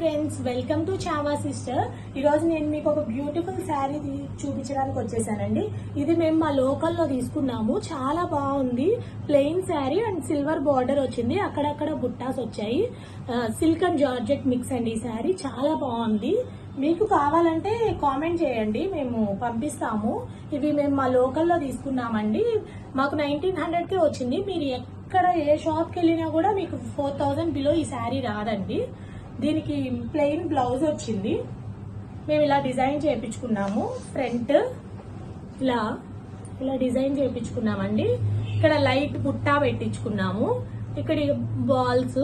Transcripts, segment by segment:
Friends welcome to Chava sister ఈరోజు నేను మీకు ఒక బ్యూటిఫుల్ శారీ చూపించడానికి వచ్చేసానండి. ఇది మేము మా లోకల్లో తీసుకున్నాము. చాలా బాగుంది. Plain sari and silver border వచ్చింది. అక్కడక్కడ బుట్టాస్ వచ్చాయి. సిల్క్ అండ్ జార్జెట్ మిక్స్ అండి ఈ శారీ చాలా బాగుంది. మీకు కావాలంటే కామెంట్ చేయండి. మేము పంపిస్తాము. ఇవి మేము మా లోకల్లో తీసుకున్నామండి. మాకు నైన్టీన్ హండ్రెడ్కే వచ్చింది. మీరు ఎక్కడ ఏ షాప్కి వెళ్ళినా కూడా మీకు ఫోర్ థౌజండ్ బిలో ఈ శారీ రాదండి. దీనికి ప్లెయిన్ బ్లౌజ్ వచ్చింది. మేము ఇలా డిజైన్ చేయించుకున్నాము. ఫ్రంట్ ఇలా ఇలా డిజైన్ చేయించుకున్నామండి. ఇక్కడ లైట్ బుట్టా పెట్టించుకున్నాము. ఇక్కడ బాల్స్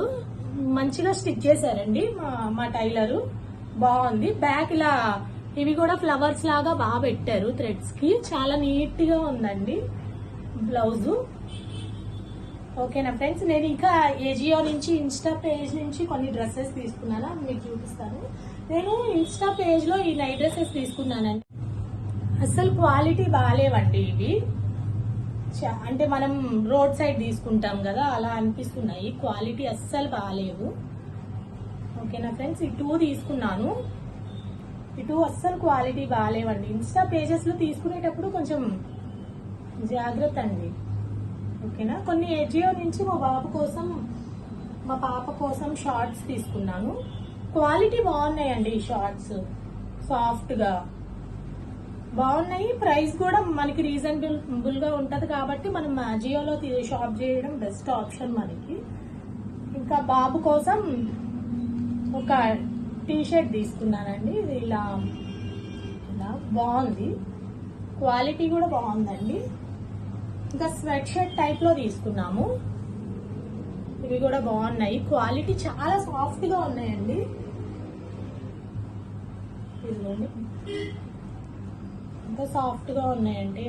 మంచిగా స్టిచ్ చేశారండి మా మా టైలరు. బాగుంది. బ్యాక్ ఇలా ఇవి కూడా ఫ్లవర్స్ లాగా బాగా పెట్టారు థ్రెడ్స్కి. చాలా నీట్గా ఉందండి బ్లౌజు ఓకేనా ఫ్రెండ్స్ నేను ఇంకా ఏజియో నుంచి ఇన్స్టా పేజ్ నుంచి కొన్ని డ్రెస్సెస్ తీసుకున్నాను? అని మీకు చూపిస్తాను. నేను ఇన్స్టా పేజ్లో ఈ నైట్ డ్రెస్సెస్ తీసుకున్నానండి. అసలు క్వాలిటీ బాగాలేవండి ఇవి. అంటే మనం రోడ్ సైడ్ తీసుకుంటాం కదా అలా అనిపిస్తున్నాయి. క్వాలిటీ అస్సలు బాగాలేవు ఓకేనా ఫ్రెండ్స్ ఈ టూ తీసుకున్నాను. ఈ టూ అస్సలు క్వాలిటీ బాగాలేవండి. ఇన్స్టా పేజెస్లో తీసుకునేటప్పుడు కొంచెం జాగ్రత్త అండి. ఓకేనా? కొన్ని ఏజియో నుంచి మా బాబు కోసం మా పాప కోసం షార్ట్స్ తీసుకున్నాను. క్వాలిటీ బాగున్నాయండి ఈ షార్ట్స్. సాఫ్ట్గా. బాగున్నాయి. ప్రైస్ కూడా మనకి రీజనబుల్గా ఉంటుంది కాబట్టి మనం జియోలో షాప్ చేయడం బెస్ట్ ఆప్షన్ మనకి. ఇంకా బాబు కోసం ఒక టీషర్ట్ తీసుకున్నానండి. ఇది ఇలా ఇలా బాగుంది. క్వాలిటీ కూడా బాగుందండి. ఇంకా స్వెట్ షర్ట్ టైప్లో తీసుకున్నాము. ఇవి కూడా బాగున్నాయి. క్వాలిటీ చాలా సాఫ్ట్గా ఉన్నాయండి. ఇదిగోండి. ఎంత సాఫ్ట్గా ఉన్నాయండి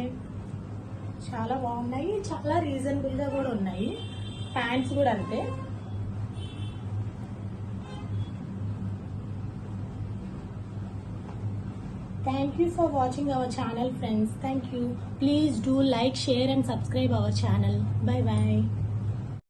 చాలా బాగున్నాయి. చాలా రీజనబుల్గా కూడా ఉన్నాయి. ప్యాంట్స్ కూడా అంతే. Thank you for watching our channel friends. Thank you. Please do like, share and subscribe our channel. Bye bye.